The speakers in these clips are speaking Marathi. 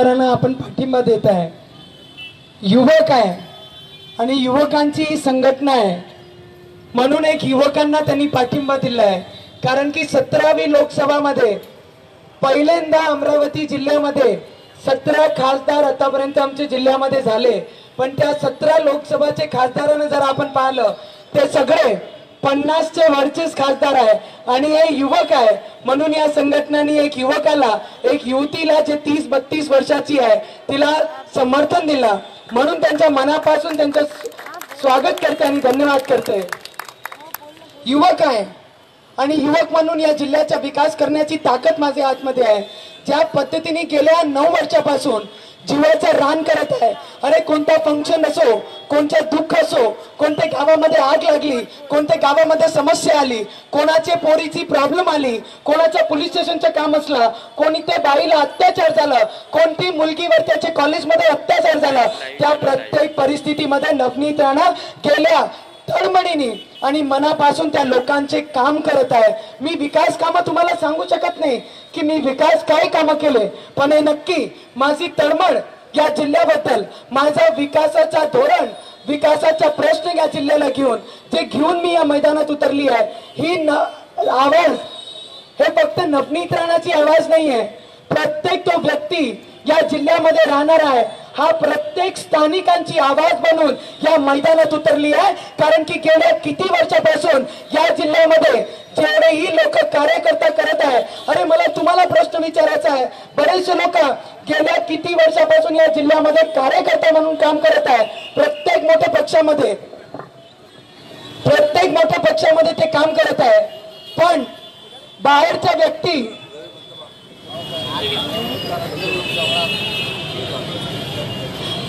आपण पाठिंबा देत आहे. युवक आहे आणि युवकांची ही संघटना आहे. म्हणून एक युवकांना त्यांनी पाठिंबा दिला आहे. कारण की सतरावी लोकसभामध्ये पहिल्यांदा अमरावती जिल्ह्यामध्ये सतरा खासदार आतापर्यंत आमच्या जिल्ह्यामध्ये झाले. पण त्या सतरा लोकसभाचे खासदारांना जर आपण पाहिलं ते सगळे पन्नासचे वरचेच खासदार आहे. आणि हे युवक आहे. म्हणून या संघटनांनी एक युवकाला एक युवतीला जे तीस बत्तीस वर्षाची आहे तिला समर्थन दिला. म्हणून त्यांच्या मनापासून त्यांचं स्वागत करते आणि धन्यवाद करते. युवक आहे. आणि युवक म्हणून या जिल्ह्याचा विकास करण्याची ताकद माझ्या आतमध्ये आहे. ज्या पद्धतीने गेल्या नऊ वर्षापासून जीवाचं रान करत आहे. अरे कोणता फंक्शन असो कोणतं दुःख असो कोणत्या गावामध्ये आग लागली कोणत्या गावामध्ये समस्या आली कोणाच्या पोरीची प्रॉब्लेम आली कोणाच्या पोलीस स्टेशनचं काम असलं कोणत्या बाईला अत्याचार झाला कोणती मुलगीवर त्याच्या कॉलेजमध्ये अत्याचार झाला त्या प्रत्येक परिस्थितीमध्ये नवनीत राणा गेल्या. तळमळीने आणि मनापासून त्या लोकांचे काम करत आहे. मी विकास कामं तुम्हाला सांगू शकत नाही की मी विकास काय कामं केले पण हे नक्की माझी तळमळ या जिल्ह्याबद्दल माझा विकासाचा धोरण विकासाचा प्रश्न या जिल्ह्याला घेऊन जे घेऊन मी या मैदानात उतरली आहे ही न आवाज हे फक्त नवनीत राणाची आवाज नाही आहे प्रत्येक तो व्यक्ती या जिल्ह्यामध्ये राहणार आहे. हा प्रत्येक स्थानिकांची आवाज बनून या मैदानात उतरली आहे. कारण की गेल्या किती वर्षापासून या जिल्ह्यामध्ये जेवढेही लोक कार्यकर्ता करत आहे अरे मला तुम्हाला प्रश्न विचारायचा आहे. बरेचसे लोक गेल्या किती वर्षापासून या जिल्ह्यामध्ये कार्यकर्ता म्हणून काम करत आहे प्रत्येक मोठ्या पक्षामध्ये प्रत्येक मोठ्या पक्षामध्ये ते काम करत आहे. पण बाहेरच्या व्यक्ती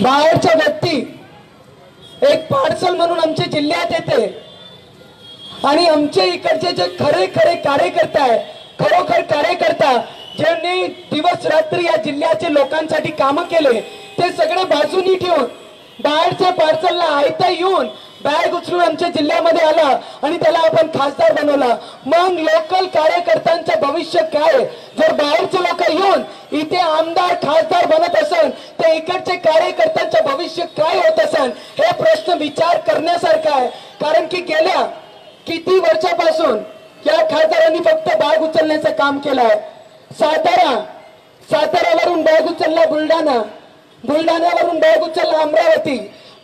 बाहेरच्या व्यक्ती एक पार्सल म्हणून आमच्या जिल्ह्यात येते. आणि आमचे इकडचे जे खरे खरे कार्यकर्ता आहे खरोखर कार्यकर्ता ज्यांनी दिवस रात्र या जिल्ह्याचे लोकांसाठी कामं केले ते सगळे बाजूनी ठेवून बाहेरच्या पार्सलला आयता येऊन बॅग उचलून आमच्या जिल्ह्यामध्ये आला आणि त्याला आपण खासदार बनवला. मग लोकल कार्यकर्त्यांचं भविष्य काय? जर बाहेरचे लोक येऊन इथे आमदार खासदार बनत असन तर इकडचे कार्यकर्त्यांचं भविष्य काय होत असन? हे प्रश्न विचार करण्यासारखा आहे. कारण की गेल्या किती वर्षापासून या खासदारांनी फक्त बाग उचलण्याचं काम केलं आहे. सातारा साताऱ्यावरून बॅग उचलला बुलढाणा. बुलढाण्यावरून बॅग उचलला अमरावती.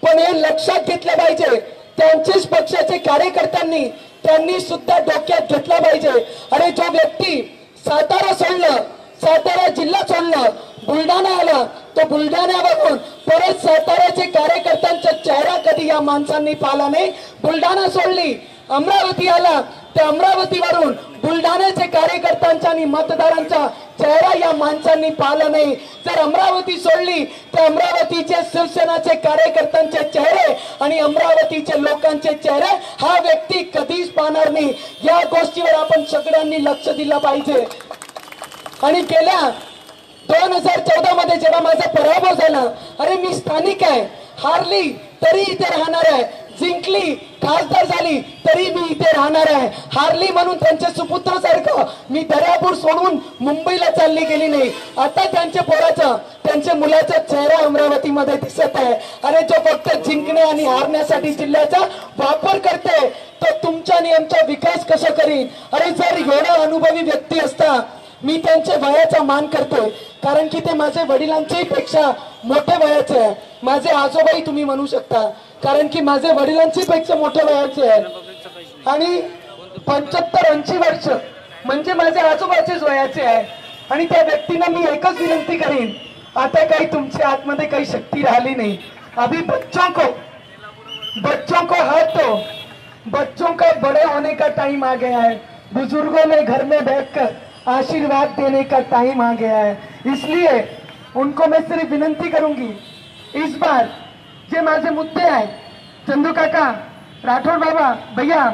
पण हे लक्षात घेतलं पाहिजे. त्यांचेच पक्षाचे कार्यकर्त्यांनी त्यांनी सुद्धा डोक्यात घेतलं पाहिजे. अरे जो व्यक्ती सातारा सोडलं सातारा जिल्हा सोडलं बुलढाणा आला तो बुलढाण्यावरून परत साताऱ्याचे कार्यकर्त्यांचा चेहरा कधी या माणसांनी पाहिला नाही. बुलढाणा सोडली अमरावती आला त्या अमरावतीवरून बुलढाण्याचे कार्यकर्त्यांचा आणि मतदारांचा चेहरा या माणसांनी पाहिला नाही. जर अमरावती सोडली तर अमरावतीचे शिवसेनाचे कार्यकर्त्यांचे चेहरे आणि अमरावतीचे लोकांचे चेहरे हा व्यक्ती कधीच पाहणार नाही. या गोष्टीवर आपण सगळ्यांनी लक्ष दिलं पाहिजे. आणि गेल्या दोन हजार चौदा मध्ये जेव्हा माझा पराभव झाला अरे मी स्थानिक आहे हारली तरी इथे राहणार आहे. जिंकली खासदार झाली तरी मी इथे राहणार आहे. हारली म्हणून त्यांच्या सुपुत्रासारखं मी दर्यापूर सोडून मुंबईला चालली गेली नाही. आता त्यांच्या पोराचा त्यांच्या मुलाचा चेहरा अमरावतीमध्ये दिसत आहे. अरे जो फक्त जिंकणे आणि हारण्यासाठी जिल्ह्याचा वापर करते तो तुमच्या आणि आमचा विकास कसा करीन? अरे जर एवढा अनुभवी व्यक्ती असता मी त्यांच्या वयाचा मान करतोय कारण की ते माझ्या वडिलांच्याही पेक्षा मोठ्या वयाचे आहे. माझे आजोबाई तुम्ही म्हणू शकता. कारण की माझे वडिलांची पेक्षा मोठ्या वयाचे आहे आणि पंच्याहत्तर ऐंशी वर्ष म्हणजे माझ्या आजोबाचेच वयाचे आहे. आणि त्या व्यक्तींना मी एकच विनंती करीन आता काही तुमच्या आतमध्ये काही शक्ती राहिली नाही. अभी बच्चों को बच्चों को हाथ दो बच्चों का बड़े होने का टाइम आ गया है बुजुर्गों ने घर में बैठकर आशीर्वाद देने का टाइम आ गया है इसलिए उनको मैं सिर्फ विनंती करूंगी इस बार जे माझे मुद्दे आहेत चंदू काका राठोड बाबा भैया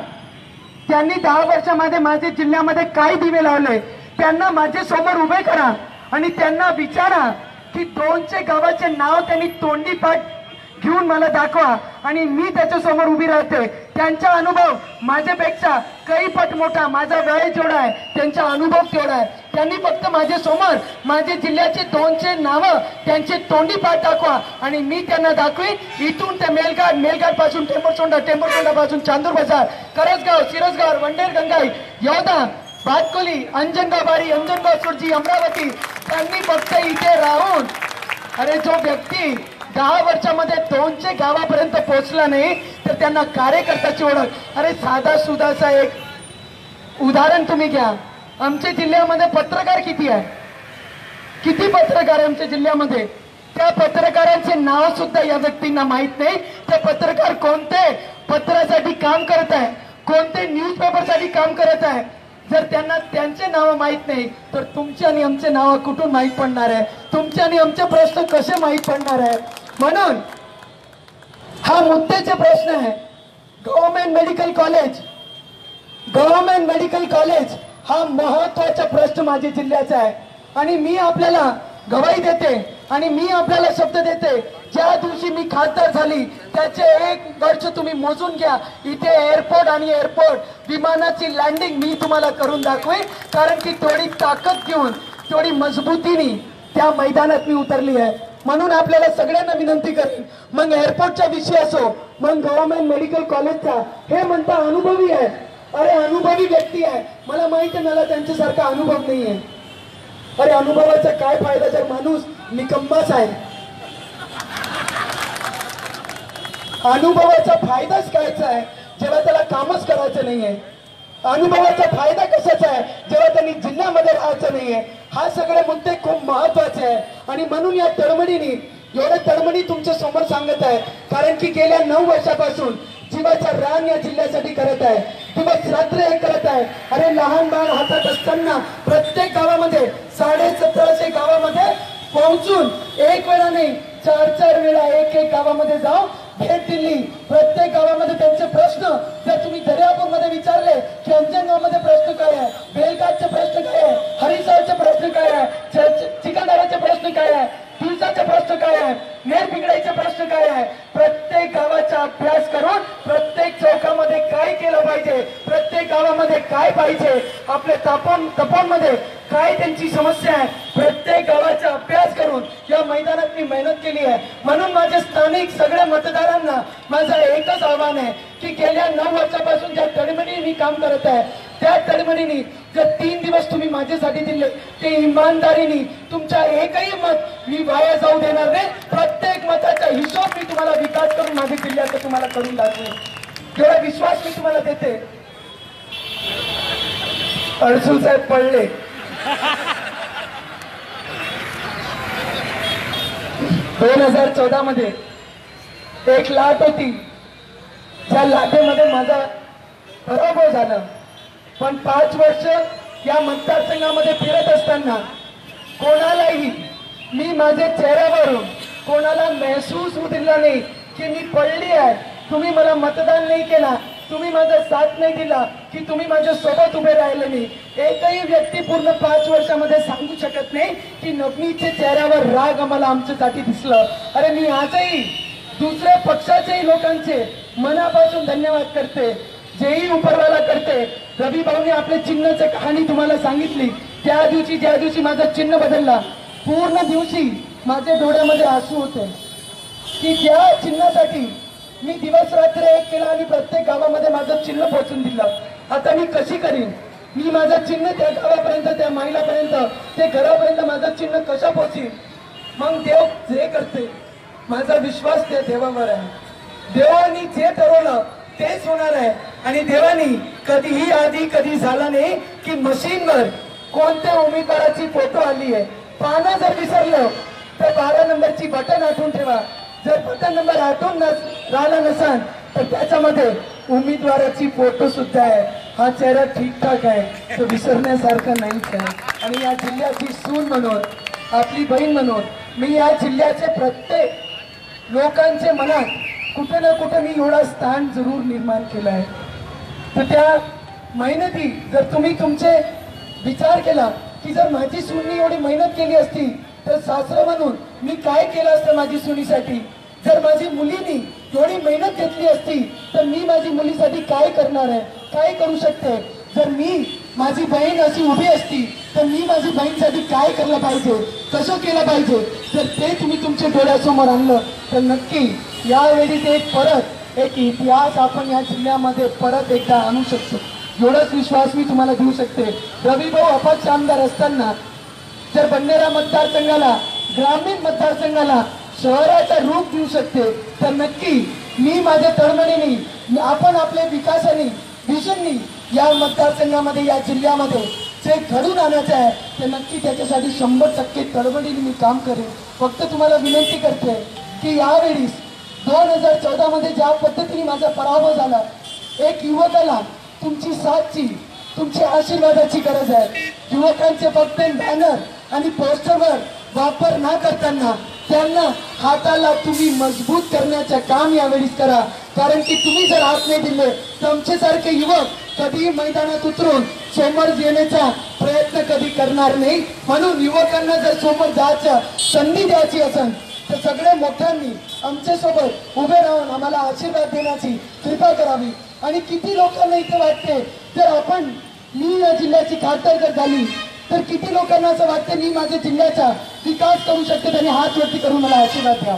त्यांनी दहा वर्षामध्ये माझे जिल्ह्यामध्ये काय दिवे लावले त्यांना माझे समोर उभे करा आणि त्यांना विचारा की दोनशे गावाचे नाव त्यांनी तोंडी पाठ घेऊन मला दाखवा आणि मी त्याच्यासमोर उभी राहते. त्यांचा अनुभव माझ्यापेक्षा काही पट मोठा माझा वेळ जेवढा आहे त्यांचा अनुभव तेवढा आहे. त्यांनी फक्त माझ्यासमोर माझ्या जिल्ह्याचे दोनशे नावं त्यांचे तोंडी पाठ दाखवा. आणि मी त्यांना दाखवीन इथून ते मेलघाट मेलघाटपासून टेंबरसोंडा टेंबरसोंडा पासून चांदूर बाजार करसगाव सिरसगाव वंडेर गंगाई यवदा भातकोली अंजनगाबारी अंजनगाव सुरजी अमरावती त्यांनी फक्त इथे राहून अरे जो व्यक्ती दहा वर्षामध्ये दोनशे गावापर्यंत पोहोचला नाही तर त्यांना कार्यकर्त्याची ओळख. अरे साधा सुधाचा एक उदाहरण तुम्ही घ्या. आमच्या जिल्ह्यामध्ये पत्रकार किती आहे? किती पत्रकार आहे आमच्या जिल्ह्यामध्ये? त्या पत्रकारांचे नाव सुद्धा या व्यक्तींना माहीत नाही. ते पत्रकार कोणते? पत्रासाठी काम करत आहे. कोणते न्यूज पेपरसाठी काम करत आहे? जर त्यांना त्यांचे नाव माहीत नाही तर तुमचे आणि आमचे नाव कुठून माहीत पडणार आहे? तुमचे आणि आमचे प्रश्न कसे माहीत पडणार आहे? म्हणून हा मुद्द्याचा प्रश्न आहे. Government medical college government medical college हा महत्त्वाचा प्रश्न माझ्या जिल्ह्याचा आहे. आणि मी आपल्याला गवाई देते आणि मी आपल्याला शब्द देते ज्या दिवशी मी खासदार झाली त्याचे एक वर्ष तुम्ही मोजून घ्या. इथे एअरपोर्ट आणि एअरपोर्ट विमानाची लँडिंग मी तुम्हाला करून दाखवेन कारण की थोडी ताकद घेऊन थोडी मजबूतीने त्या मैदानात मी उतरली आहे. म्हणून आपल्याला सगळ्यांना विनंती करेन मग एअरपोर्टचा विषय असो मग गव्हर्नमेंट मेडिकल कॉलेजचा हे म्हणता अनुभवी आहे. अरे अनुभवी व्यक्ती आहे. मला माहिती आहे मला त्यांच्यासारखा अनुभव नाही आहे अरे अनुभवाचा काय फायदा जर माणूस निकंबाच आहे? अनुभवाचा फायदाच कायचा आहे जेव्हा त्याला कामच करायचं नाही आहे अनुभवाचा फायदा कशाचा आहे जेव्हा त्यांनी जिल्ह्यामध्ये राहायचं नाही आहे हा सगळे मुद्दे खूप महत्त्वाचे आहे. आणि म्हणून या तडमडीने एवढ्या तडमडी तुमच्यासमोर सांगत आहे कारण की गेल्या नऊ वर्षापासून जीवाचा रान या जिल्ह्यासाठी करत आहे. दिवस रात्र हे करत आहे. अरे लहान बाळ हातात असताना प्रत्येक गावामध्ये साडे सतराशे गावामध्ये पोहोचून एक वेळा नाही चार चार वेळा एक एक गावामध्ये जाऊन भेट दिली. प्रत्येक गावामध्ये त्यांचे प्रश्न जर तुम्ही दर्यापूरमध्ये विचारले की अंजनगावमध्ये प्रश्न काय आहे? बेलगाटचे प्रश्न काय आहे? हरिसाळचे प्रश्न काय आहे? चिकनदाराचे प्रश्न काय आहे? दिवसाचा प्रश्न काय आहे नेर बिघडायचा प्रश्न काय आहे प्रत्येक गावाचा अभ्यास करून प्रत्येक चौकामध्ये काय केलं पाहिजे? प्रत्येक गावामध्ये काय पाहिजे? आपल्या तापन तपांमध्ये काय त्यांची समस्या आहे? प्रत्येक गावाचा अभ्यास करून या मैदानात मी मेहनत केली आहे. म्हणून माझ्या स्थानिक सगळ्या मतदारांना माझं एकच आव्हान आहे की गेल्या नऊ वर्षापासून ज्या तडमडीने मी काम करत आहे त्या तडमडीने जर तीन दिवस तुम्ही माझ्यासाठी दिले ते इमानदारीने तुमच्या एकही मत मी वाया जाऊ देणार नाही. प्रत्येक मताचा हिशोब मी तुम्हाला विकास करून माझ्या जिल्ह्याचा तुम्हाला करून दाखवेन. एवढा विश्वास मी तुम्हाला देते अडसूल साहेब पडले. दोन हजार चौदा मध्ये एक लाट होती. त्या लाटेमध्ये माझा पराभव झाला. पण पाच वर्ष या मतदारसंघामध्ये फिरत असताना कोणालाही मी माझ्या चेहऱ्यावरून कोणाला महसूस होऊ दिला नाही की मी पडली आहे. तुम्ही मला मतदान नाही केला. तुम्ही माझा साथ नाही दिला की तुम्ही माझ्या सोबत उभे राहिले नाही एकही व्यक्ती पूर्ण पाच वर्षामध्ये सांगू शकत नाही की नवनीच्या चेहऱ्यावर राग आम्हाला आमच्यासाठी दिसलं. अरे मी आजही दुसऱ्या पक्षाच्याही लोकांचे मनापासून धन्यवाद करते. जेही उपरवाला करते रवी भाऊने आपल्या चिन्हाची कहाणी तुम्हाला सांगितली. त्या दिवशी ज्या दिवशी माझं चिन्ह बदलला पूर्ण दिवशी माझ्या डोळ्यामध्ये आसू होते. की त्या चिन्हासाठी मी दिवस रात्र एक केला आणि प्रत्येक गावामध्ये माझं चिन्ह पोहोचून दिलं. आता मी कशी करीन? मी माझं चिन्ह त्या गावापर्यंत त्या महिलापर्यंत ते घरापर्यंत माझं चिन्ह कशा पोहोचीन मग देव जे करते माझा विश्वास त्या देवावर आहे. देवानी जे ठरवलं तेच होणार आहे. आणि देवानी कधीही आधी कधी झाला नाही की मशीनवर कोणत्या उमेदवाराची फोटो आली आहे. पानं जर विसरलं तर बारा नंबरची बटन आठवून ठेवा. जर बटन नंबर आठवून नस राहिला नसाल तर त्याच्यामध्ये उमेदवाराची फोटो सुद्धा आहे. हा चेहरा ठीकठाक आहे. तो विसरण्यासारखा नाहीच आहे. आणि या जिल्ह्याची सून म्हणून आपली बहीण म्हणून मी या जिल्ह्याचे प्रत्येक लोकांचे मनात कुठे ना कुठे मी एवढा स्थान जरूर निर्माण केलं आहे. तर त्या मेहनती जर तुम्ही तुमचे विचार केला की जर माझी सुनी एवढी मेहनत केली असती तर सासरं म्हणून मी काय केलं असतं माझी सुनीसाठी जर माझी मुलीनी एवढी मेहनत घेतली असती तर मी माझी मुलीसाठी काय करणार आहे? काय करू शकते? जर मी माझी बहीण अशी उभी असती तर मी माझी बहीणसाठी काय केलं पाहिजे? कसं केलं पाहिजे? जर ते तुम्ही तुमच्या डोळ्यासमोर आणलं तर नक्की यावेळी ते परत एक इतिहास आपण या जिल्ह्यामध्ये परत एकदा आणू शकतो. एवढाच विश्वास मी तुम्हाला देऊ शकते. रवी भाऊ अपक्ष आमदार असताना जर बंडेरा मतदारसंघाला ग्रामीण मतदारसंघाला शहराचा रूप देऊ शकते तर नक्की मी माझ्या तळमळीने आपण आपल्या विकासाने विजननी या मतदारसंघामध्ये या जिल्ह्यामध्ये जे घडून आणायचं आहे ते नक्की त्याच्यासाठी शंभर टक्के तळमळीने मी काम करेन. फक्त तुम्हाला विनंती करते की यावेळी दोन हजार चौदा मध्ये ज्या पद्धतीने माझा पराभव झाला एक युवकाला तुमची साथची तुमच्या आशीर्वादाची गरज आहे. युवकांचे फक्त बॅनर आणि पोस्टरवर वापर न करताना त्यांना हाताला तुम्ही मजबूत करण्याचं काम यावेळी करा. कारण की तुम्ही जर हात नाही दिले तर आमच्यासारखे युवक कधीही मैदानात उतरून समोर येण्याचा प्रयत्न कधी करणार नाही. म्हणून युवकांना जर समोर जायचं संधी द्यायची असेल तर सगळ्या मोठ्यांनी आमच्यासोबत उभे राहून आम्हाला आशीर्वाद देण्याची कृपा करावी. आणि किती लोकांना इथे वाटते तर आपण मी या जिल्ह्याची खासदार जर झाली तर किती लोकांना असं वाटते मी माझ्या जिल्ह्याचा विकास करू शकते त्यांनी हात वरती करून मला आशीर्वाद द्या.